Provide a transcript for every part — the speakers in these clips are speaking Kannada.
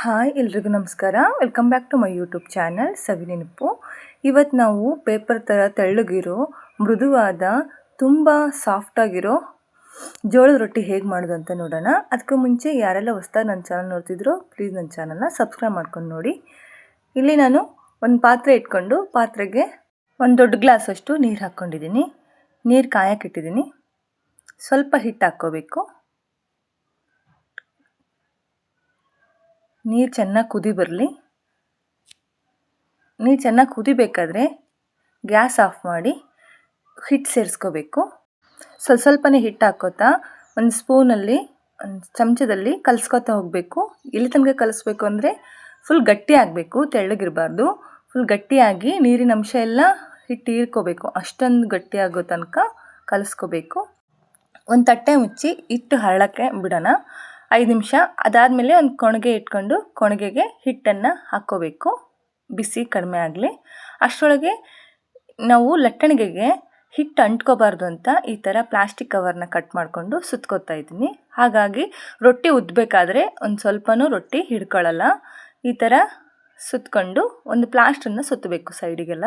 ಹಾಯ್ ಎಲ್ರಿಗೂ ನಮಸ್ಕಾರ. Welcome back to my YouTube channel Savinenapu ಇವತ್ತು ನಾವು ಪೇಪರ್ ಥರ ತೆಳ್ಳಗಿರೋ, ಮೃದುವಾದ, ತುಂಬ ಸಾಫ್ಟಾಗಿರೋ ಜೋಳದ ರೊಟ್ಟಿ ಹೇಗೆ ಮಾಡೋದು ಅಂತ ನೋಡೋಣ. ಅದಕ್ಕೂ ಮುಂಚೆ ಯಾರೆಲ್ಲ ಹೊಸ್ದಾಗಿ ನನ್ನ ಚಾನಲ್ ನೋಡ್ತಿದ್ರು ಪ್ಲೀಸ್ ನನ್ನ ಚಾನಲ್ನ ಸಬ್ಸ್ಕ್ರೈಬ್ ಮಾಡ್ಕೊಂಡು ನೋಡಿ. ಇಲ್ಲಿ ನಾನು ಒಂದು ಪಾತ್ರೆ ಇಟ್ಕೊಂಡು, ಪಾತ್ರೆಗೆ ಒಂದು ದೊಡ್ಡ ಗ್ಲಾಸ್ ಅಷ್ಟು ನೀರು ಹಾಕ್ಕೊಂಡಿದ್ದೀನಿ ನೀರು ಕಾಯಕ್ಕಿಟ್ಟಿದ್ದೀನಿ ಸ್ವಲ್ಪ ಹಿಟ್ಟು ಹಾಕ್ಕೋಬೇಕು. ನೀರು ಚೆನ್ನಾಗಿ ಕುದಿ ಬರಲಿ. ನೀರು ಚೆನ್ನಾಗಿ ಕುದಿಬೇಕಾದ್ರೆ ಗ್ಯಾಸ್ ಆಫ್ ಮಾಡಿ ಹಿಟ್ಟು ಸೇರಿಸ್ಕೋಬೇಕು. ಸ್ವಲ್ಪ ಸ್ವಲ್ಪನೇ ಹಿಟ್ಟು ಹಾಕೋತಾ ಒಂದು ಸ್ಪೂನಲ್ಲಿ, ಒಂದು ಚಮಚದಲ್ಲಿ ಕಲಿಸ್ಕೊತಾ ಹೋಗಬೇಕು. ಇಲ್ಲಿ ತನಕ ಕಲಿಸ್ಬೇಕು ಅಂದರೆ ಫುಲ್ ಗಟ್ಟಿ ಆಗಬೇಕು, ತೆಳ್ಳಗಿರಬಾರ್ದು. ಫುಲ್ ಗಟ್ಟಿಯಾಗಿ ನೀರಿನ ಅಂಶ ಎಲ್ಲ ಹಿಟ್ಟು ಹೀರ್ಕೋಬೇಕು. ಅಷ್ಟೊಂದು ಗಟ್ಟಿಯಾಗೋ ತನಕ ಕಲಿಸ್ಕೋಬೇಕು. ಒಂದು ತಟ್ಟೆ ಮುಚ್ಚಿ ಹಿಟ್ಟು ಹರಳಕ್ಕೆ ಬಿಡೋಣ. ಐದು ನಿಮಿಷ. ಅದಾದಮೇಲೆ ಒಂದು ಕೊಣಗೆ ಇಟ್ಕೊಂಡು ಕೊಣಗೆಗೆ ಹಿಟ್ಟನ್ನು ಹಾಕ್ಕೋಬೇಕು. ಬಿಸಿ, ಕಡಿಮೆ ಆಗಲಿ. ಅಷ್ಟರೊಳಗೆ ನಾವು ಲಟ್ಟಣಿಗೆಗೆ ಹಿಟ್ಟು ಅಂಟ್ಕೋಬಾರ್ದು ಅಂತ ಈ ಥರ ಪ್ಲಾಸ್ಟಿಕ್ ಕವರ್ನ ಕಟ್ ಮಾಡಿಕೊಂಡು ಸುತ್ಕೋತಾ ಇದ್ದೀನಿ. ಹಾಗಾಗಿ ರೊಟ್ಟಿ ಉದ್ದಬೇಕಾದ್ರೆ ಒಂದು ಸ್ವಲ್ಪನೂ ರೊಟ್ಟಿ ಹಿಡ್ಕೊಳ್ಳಲ್ಲ ಈ ಥರ ಸುತ್ತಕೊಂಡು ಒಂದು ಪ್ಲಾಸ್ಟನ್ನು ಸುತ್ತಬೇಕು ಸೈಡಿಗೆಲ್ಲ.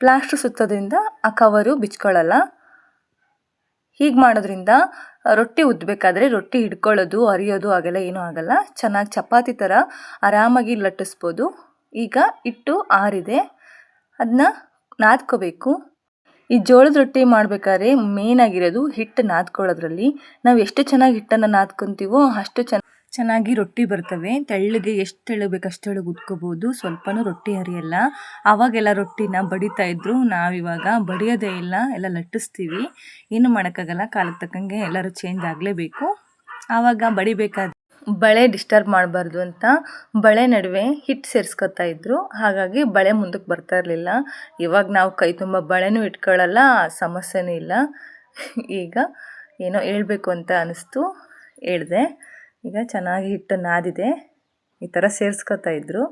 ಪ್ಲಾಸ್ಟರ್ ಸುತ್ತೋದ್ರಿಂದ ಆ ಕವರು ಬಿಚ್ಕೊಳ್ಳಲ್ಲ. ಹೀಗೆ ಮಾಡೋದ್ರಿಂದ ರೊಟ್ಟಿ ಉದ್ದಬೇಕಾದ್ರೆ ರೊಟ್ಟಿ ಹಿಡ್ಕೊಳ್ಳೋದು, ಅರಿಯೋದು ಆಗೆಲ್ಲ ಏನೂ ಆಗಲ್ಲ. ಚೆನ್ನಾಗಿ ಚಪಾತಿ ಥರ ಆರಾಮಾಗಿ ಲಟ್ಟಿಸ್ಬೋದು. ಈಗ ಹಿಟ್ಟು ಆರಿದೆ. ಅದನ್ನ ನಾದ್ಕೋಬೇಕು. ಈ ಜೋಳದ ರೊಟ್ಟಿ ಮಾಡಬೇಕಾದ್ರೆ ಮೇನ್ ಆಗಿರೋದು ಹಿಟ್ಟು ನಾದ್ಕೊಳ್ಳೋದ್ರಲ್ಲಿ. ನಾವು ಎಷ್ಟು ಚೆನ್ನಾಗಿ ಹಿಟ್ಟನ್ನು ನಾದ್ಕೊತೀವೋ ಅಷ್ಟು ಚೆನ್ನ ಚೆನ್ನಾಗಿ ರೊಟ್ಟಿ ಬರ್ತವೆ. ತೆಳ್ಳಗೆ ಎಷ್ಟು ತೆಳ್ಳಗೆ ಬೇಕು ಅಷ್ಟು ತೆಳ್ಳಗೆ ಉದ್ಕೋಬೋದು ಸ್ವಲ್ಪನೂ ರೊಟ್ಟಿ ಹರಿಯಲ್ಲ. ಆವಾಗೆಲ್ಲ ರೊಟ್ಟಿನ ಬಡಿತಾ ಇದ್ರು. ನಾವಿವಾಗ ಬಡಿಯೋದೇ ಇಲ್ಲ. ಎಲ್ಲ ಲಟ್ಟಿಸ್ತೀವಿ. ಏನು ಮಾಡೋಕ್ಕಾಗಲ್ಲ. ಕಾಲಕ್ಕೆ ತಕ್ಕಂಗೆ ಎಲ್ಲರೂ ಚೇಂಜ್ ಆಗಲೇಬೇಕು. ಆವಾಗ ಬಡಿಬೇಕಾದ ಬಳೆ ಡಿಸ್ಟರ್ಬ್ ಮಾಡಬಾರ್ದು ಅಂತ ಬಳೆ ನಡುವೆ ಹಿಟ್ಟು ಸೇರಿಸ್ಕೊತಾ ಇದ್ರು. ಹಾಗಾಗಿ ಬಳೆ ಮುಂದಕ್ಕೆ ಬರ್ತಾ ಇರಲಿಲ್ಲ. ಇವಾಗ ನಾವು ಕೈ ತುಂಬ ಬಳೆನೂ ಇಟ್ಕೊಳ್ಳಲ್ಲ ಸಮಸ್ಯೆನೂ ಇಲ್ಲ. ಈಗ ಏನೋ ಹೇಳ್ಬೇಕು ಅಂತ ಅನ್ನಿಸ್ತು ಹೇಳಿದೆ. ಈಗ ಚೆನ್ನಾಗಿ ಹಿಟ್ಟು ನಾದಿದೆ. ಈ ಥರ ಸೇರಿಸ್ಕೊತಾ ಇದ್ರು.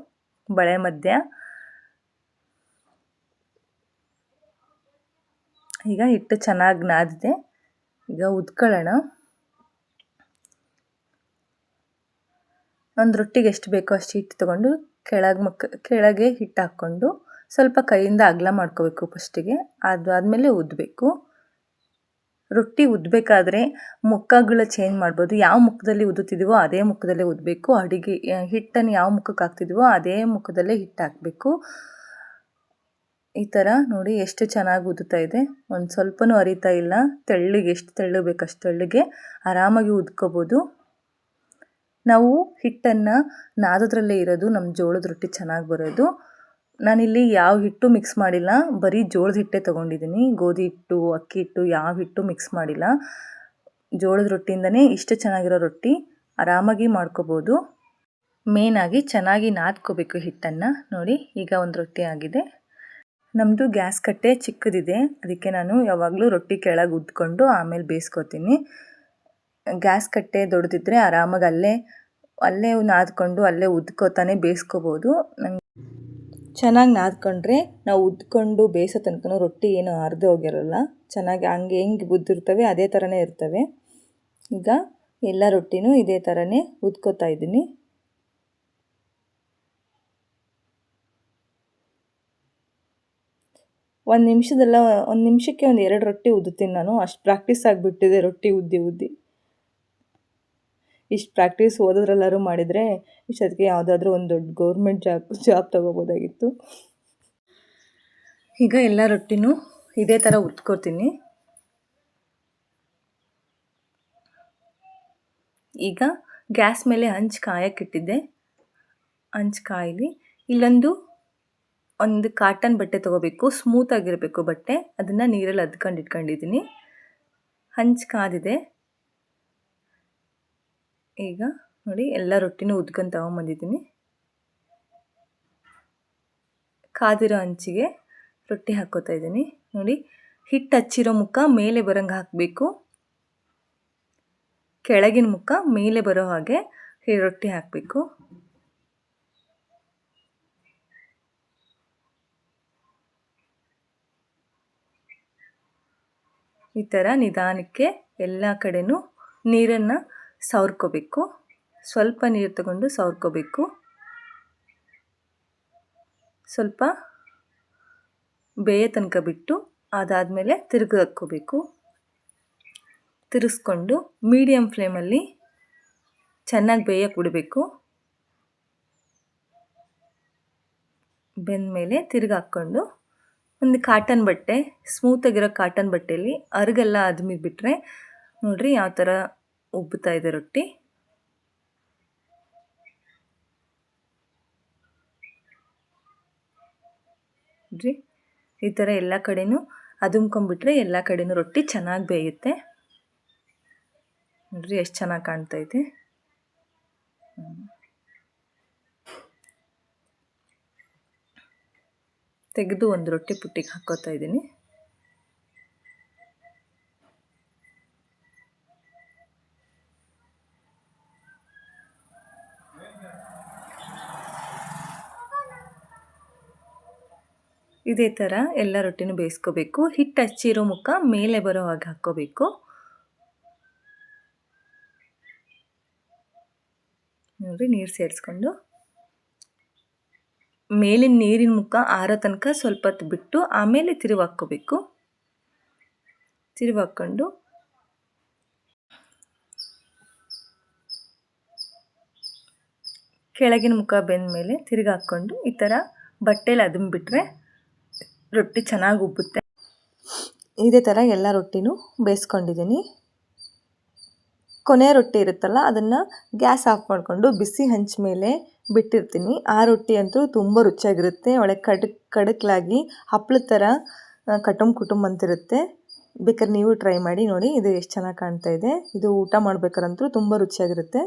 ಬಳೆ ಮಧ್ಯ. ಈಗ ಹಿಟ್ಟು ಚೆನ್ನಾಗಿ ನಾದಿದೆ. ಈಗ ಉದ್ಕೊಳ್ಳೋಣ. ಒಂದು ರೊಟ್ಟಿಗೆ ಎಷ್ಟು ಬೇಕೋ ಅಷ್ಟು ಹಿಟ್ಟು ತೊಗೊಂಡು ಕೆಳಗೆ ಮಕ್, ಕೆಳಗೆ ಹಿಟ್ಟು ಹಾಕ್ಕೊಂಡು ಸ್ವಲ್ಪ ಕೈಯಿಂದ ಅಗಲ ಮಾಡ್ಕೋಬೇಕು ಫಸ್ಟಿಗೆ. ಅದು ಆದಮೇಲೆ ಉದ್ದಬೇಕು ರೊಟ್ಟಿ ಉದ್ದಬೇಕಾದ್ರೆ ಮುಖಗಳು ಚೇಂಜ್ ಮಾಡ್ಬೋದು. ಯಾವ ಮುಖದಲ್ಲಿ ಉದ್ದುತ್ತಿದ್ದೀವೋ ಅದೇ ಮುಖದಲ್ಲೇ ಉದ್ದಬೇಕು ಅಡುಗೆ ಹಿಟ್ಟನ್ನು ಯಾವ ಮುಖಕ್ಕೆ ಹಾಕ್ತಿದ್ದೀವೋ ಅದೇ ಮುಖದಲ್ಲೇ ಹಿಟ್ಟು ಹಾಕಬೇಕು. ಈ ಥರ ನೋಡಿ ಎಷ್ಟು ಚೆನ್ನಾಗಿ ಉದುತ್ತಾ ಇದೆ. ಒಂದು ಸ್ವಲ್ಪನೂ ಅರಿತಾ ಇಲ್ಲ. ತೆಳ್ಳಗೆ ಎಷ್ಟು ತೆಳ್ಳಗೆ ಬೇಕು ಅಷ್ಟು ತೆಳ್ಳಗೆ ಆರಾಮಾಗಿ ಉದ್ಕೋಬೋದು. ನಾವು ಹಿಟ್ಟನ್ನು ನಾದೋದ್ರಲ್ಲೇ ಇರೋದು ನಮ್ಮ ಜೋಳದ ರೊಟ್ಟಿ ಚೆನ್ನಾಗಿ ಬರೋದು. ನಾನಿಲ್ಲಿ ಯಾವ ಹಿಟ್ಟು ಮಿಕ್ಸ್ ಮಾಡಿಲ್ಲ. ಬರೀ ಜೋಳದ ಹಿಟ್ಟೆ ತೊಗೊಂಡಿದ್ದೀನಿ ಗೋಧಿ ಹಿಟ್ಟು, ಅಕ್ಕಿ ಹಿಟ್ಟು ಯಾವ ಹಿಟ್ಟು ಮಿಕ್ಸ್ ಮಾಡಿಲ್ಲ. ಜೋಳದ ರೊಟ್ಟಿಯಿಂದನೇ ಇಷ್ಟು ಚೆನ್ನಾಗಿರೋ ರೊಟ್ಟಿ ಆರಾಮಾಗಿ ಮಾಡ್ಕೋಬೋದು. ಮೇನಾಗಿ ಚೆನ್ನಾಗಿ ನಾದ್ಕೋಬೇಕು ಹಿಟ್ಟನ್ನು. ನೋಡಿ, ಈಗ ಒಂದು ರೊಟ್ಟಿ ಆಗಿದೆ. ನಮ್ಮದು ಗ್ಯಾಸ್ ಕಟ್ಟೆ ಚಿಕ್ಕದಿದೆ. ಅದಕ್ಕೆ ನಾನು ಯಾವಾಗಲೂ ರೊಟ್ಟಿ ಕೆಳಗೆ ಉದ್ಕೊಂಡು ಆಮೇಲೆ ಬೇಯಿಸ್ಕೊತೀನಿ. ಗ್ಯಾಸ್ ಕಟ್ಟೆ ದೊಡ್ಡದಿದ್ದರೆ ಆರಾಮಾಗಿ ಅಲ್ಲೇ ಅಲ್ಲೇ ನಾದ್ಕೊಂಡು ಅಲ್ಲೇ ಉದ್ಕೋತಾನೆ ಬೇಯಿಸ್ಕೋಬೋದು. ನಂಗೆ ಚೆನ್ನಾಗಿ ನಾದ್ಕೊಂಡ್ರೆ ನಾವು ಉದ್ಕೊಂಡು ಬೇಯಿಸೋ ತನಕ ರೊಟ್ಟಿ ಏನು ಅರ್ದು ಹೋಗಿರಲ್ಲ. ಚೆನ್ನಾಗಿ ಹಂಗೆ ಹೆಂಗೆ ಬುದ್ದಿರ್ತವೆ ಅದೇ ಥರನೇ ಇರ್ತವೆ. ಈಗ ಎಲ್ಲ ರೊಟ್ಟಿನೂ ಇದೇ ಥರನೇ ಉದ್ಕೋತಾ ಇದ್ದೀನಿ. ಒಂದು ನಿಮಿಷದಲ್ಲ, ಒಂದು ನಿಮಿಷಕ್ಕೆ ಒಂದು ಎರಡು ರೊಟ್ಟಿ ಉದ್ದುತ್ತೀನಿ ನಾನು. ಅಷ್ಟು ಪ್ರಾಕ್ಟೀಸ್ ಆಗಿಬಿಟ್ಟಿದೆ ರೊಟ್ಟಿ ಉದ್ದಿ ಉದ್ದಿ. ಇಷ್ಟು ಪ್ರಾಕ್ಟೀಸ್ ಓದೋದ್ರಲ್ಲಾದ್ರೂ ಮಾಡಿದರೆ ಇಷ್ಟೊತ್ತಿಗೆ ಯಾವುದಾದ್ರೂ ಒಂದು ದೊಡ್ಡ ಗೌರ್ಮೆಂಟ್ ಜಾಬ್ ಜಾಬ್ ತೊಗೋಬೋದಾಗಿತ್ತು. ಈಗ ಎಲ್ಲ ರೊಟ್ಟಿನೂ ಇದೇ ಥರ ಉತ್ಕೋತೀನಿ ಈಗ ಗ್ಯಾಸ್ ಮೇಲೆ ಹಂಚು ಕಾಯಕ್ಕಿಟ್ಟಿದ್ದೆ ಹಂಚು ಕಾಯಲಿ ಇಲ್ಲೊಂದು ಒಂದು ಕಾಟನ್ ಬಟ್ಟೆ ತೊಗೋಬೇಕು ಸ್ಮೂತಾಗಿರಬೇಕು ಬಟ್ಟೆ. ಅದನ್ನು ನೀರಲ್ಲಿ ಅದ್ಕೊಂಡು ಇಟ್ಕೊಂಡಿದ್ದೀನಿ. ಹಂಚು ಕಾದಿದೆ. ಈಗ ನೋಡಿ ಎಲ್ಲ ರೊಟ್ಟಿನೂ ಉದ್ಕೊಂಡು ತಗೊಂಬಂದಿದ್ದೀನಿ. ಕಾದಿರೋ ಹಂಚಿಗೆ ರೊಟ್ಟಿ ಹಾಕ್ಕೋತಾ ಇದ್ದೀನಿ. ನೋಡಿ ಹಿಟ್ಟು ಹಚ್ಚಿರೋ ಮುಖ ಮೇಲೆ ಬರೋಂಗೆ ಹಾಕಬೇಕು. ಕೆಳಗಿನ ಮುಖ ಮೇಲೆ ಬರೋ ಹಾಗೆ ರೊಟ್ಟಿ ಹಾಕಬೇಕು. ಈ ಥರ ನಿಧಾನಕ್ಕೆ ಎಲ್ಲ ಕಡೆನೂ ನೀರನ್ನು ಸವರ್ಕೋಬೇಕು. ಸ್ವಲ್ಪ ನೀರು ತಗೊಂಡು ಸವರ್ಕೋಬೇಕು. ಸ್ವಲ್ಪ ಬೇಯ ತನಕ ಬಿಟ್ಟು ಅದಾದಮೇಲೆ ತಿರುಗಿ ಹಾಕ್ಕೋಬೇಕು. ತಿರುಗಿಸ್ಕೊಂಡು ಮೀಡಿಯಮ್ ಫ್ಲೇಮಲ್ಲಿ ಚೆನ್ನಾಗಿ ಬೇಯಕ್ಕೆ ಬಿಡಬೇಕು ಬೆಂದಮೇಲೆ ತಿರುಗಿ ಹಾಕ್ಕೊಂಡು ಒಂದು ಕಾಟನ್ ಬಟ್ಟೆ ಸ್ಮೂತಾಗಿರೋ ಕಾಟನ್ ಬಟ್ಟೆಯಲ್ಲಿ ಅರ್ಗೆಲ್ಲ ಬಿಟ್ಟರೆ ನೋಡಿರಿ ಯಾವ ಥರ ಉಬ್ಬುತ್ತಾ ಇದೆ ರೊಟ್ಟಿ. ರೀ, ಈ ಥರ ಎಲ್ಲ ಕಡೆನೂ ಅದುಮ್ಕೊಂಬಿಟ್ರೆ ಎಲ್ಲ ಕಡೆನೂ ರೊಟ್ಟಿ ಚೆನ್ನಾಗಿ ಬೇಯುತ್ತೆ. ನೋಡ್ರಿ, ಎಷ್ಟು ಚೆನ್ನಾಗಿ ಕಾಣ್ತೈತೆ ತೆಗೆದು ಒಂದು ರೊಟ್ಟಿ ಪುಟ್ಟಿಗೆ ಹಾಕೋತಾ ಇದ್ದೀನಿ. ಇದೇ ಥರ ಎಲ್ಲ ರೊಟ್ಟಿನೂ ಬೇಯಿಸ್ಕೋಬೇಕು. ಹಿಟ್ಟು ಹಚ್ಚಿರೋ ಮುಖ ಮೇಲೆ ಬರೋ ಹಾಗೆ ಹಾಕ್ಕೋಬೇಕು. ನೋಡಿ, ನೀರು ಸೇರಿಸ್ಕೊಂಡು. ಮೇಲಿನ ನೀರಿನ ಮುಖ ಆರೋ ತನಕ ಸ್ವಲ್ಪ ಹೊತ್ತು ಬಿಟ್ಟು ಆಮೇಲೆ ತಿರುವು ಹಾಕ್ಕೋಬೇಕು. ಹಾಕ್ಕೊಂಡು. ಕೆಳಗಿನ ಮುಖ ಬೆಂದ ಮೇಲೆ ತಿರುಗಾಕ್ಕೊಂಡು ಈ ಥರ ಬಟ್ಟೆಲಿ ಅದುಮ್ಬಿಟ್ರೆ ರೊಟ್ಟಿ ಚೆನ್ನಾಗಿ ಉಬ್ಬುತ್ತೆ. ಇದೇ ಥರ ಎಲ್ಲ ರೊಟ್ಟಿನೂ ಬೇಯಿಸ್ಕೊಂಡಿದ್ದೀನಿ. ಕೊನೆ ರೊಟ್ಟಿ ಇರುತ್ತಲ್ಲ, ಅದನ್ನು ಗ್ಯಾಸ್ ಆಫ್ ಮಾಡಿಕೊಂಡು ಬಿಸಿ ಹಂಚ ಮೇಲೆ ಬಿಟ್ಟಿರ್ತೀನಿ. ಆ ರೊಟ್ಟಿ ಅಂತೂ ತುಂಬ ರುಚಿಯಾಗಿರುತ್ತೆ ಒಳಗೆ ಕಡಕ್, ಕಡಕ್ಲಾಗಿ ಹಪ್ಳದ ಥರ ಕಟುಮ್ ಕುಟುಂಬ ಅಂತಿರುತ್ತೆ. ಬೇಕಾದ್ರೆ ನೀವು ಟ್ರೈ ಮಾಡಿ ನೋಡಿ, ಇದು ಎಷ್ಟು ಚೆನ್ನಾಗಿ ಕಾಣ್ತಾ ಇದೆ. ಇದು ಊಟ ಮಾಡ್ಬೇಕಾರಂತೂ ತುಂಬ ರುಚಿಯಾಗಿರುತ್ತೆ.